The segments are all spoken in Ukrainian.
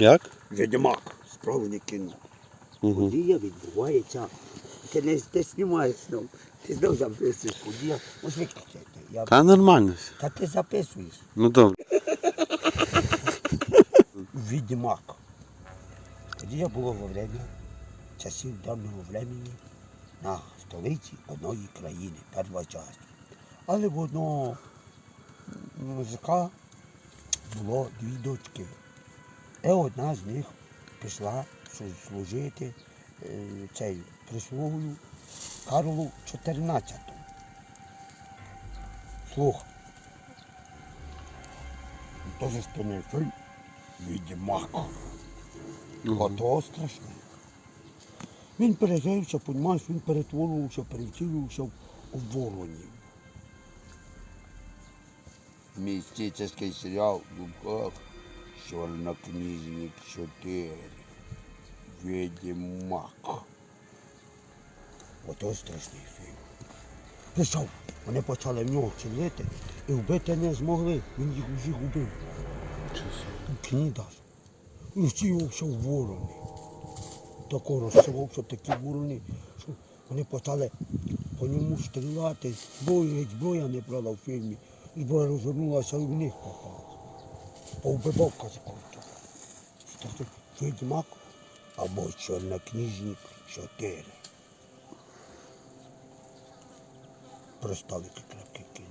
Як? Відьмак, справжнє кіно. Угу. Подія відбувається. Ти не ти знімаєш знов. Ти знов записуєш подія. Ось виключайте. Я... Та нормально все. Та ти записуєш. Ну добре. Відьмак. Подія було во время часів давнього времени на столиці одної країни, перша частина. Але в одного мужика було дві дочки. І одна з них пішла служити е, цей прислугою Карлу 14. Слухай. Теж спинив фільм Відьмак. Ото страшне. Він пережився, понімаєш, він перетворювався, перевтілювався в у воронів. Містический серіал в Дубках Чорнокнижник 4. Відьмак. Ото страшний фільм. Прийшов, вони почали в нього цілити і вбити не змогли. Він їх усіх убив. У кіні даже. І всівався в ворони. Тако розсувався такі ворони, що вони почали по ньому стріляти. Зброю, зброя не брала в фільмі. Зброя розвернулася і в них попала. Повбивав казаков. Страшний відьмак або чорнокнижник 4. Просталики крапки кіно.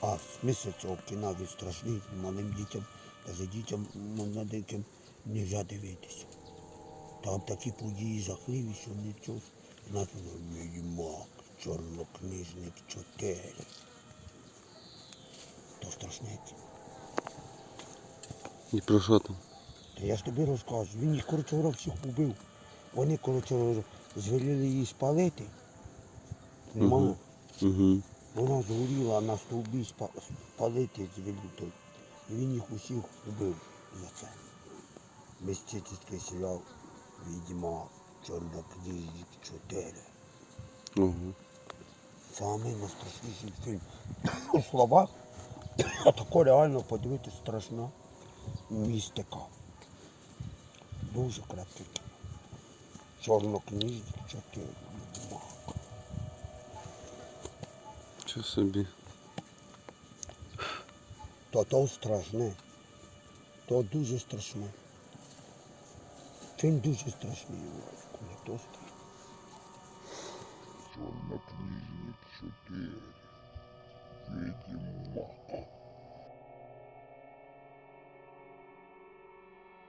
А смисл цього кіна він страшний малим дітям, навіть дітям молоденьким не можна дивитися. Там такі події жахливі, що не чув. Нас відьмак, чорнокнижник 4. То страшне кіно. І про що там? Та я ж тобі розкажу. Він їх говоря, всіх убив. Вони, коротше, говоря, звеліли її спалити. Нема. Угу. Вона згоріла на стовбі спалити звеліто. І він їх усіх убив за це. Мистецький серіал Відьмак, Чорнокнижник 4. Угу. Самий найстрашніший фільм. У словах, а тако реально подивитися страшна містика. Дуже. Чорнокнижник 4. Відьмак. Що собі? То то страшне. То дуже страшне. Фільм дуже страшний. Коли то страшне. Чорнокнижник 4. Відьмак.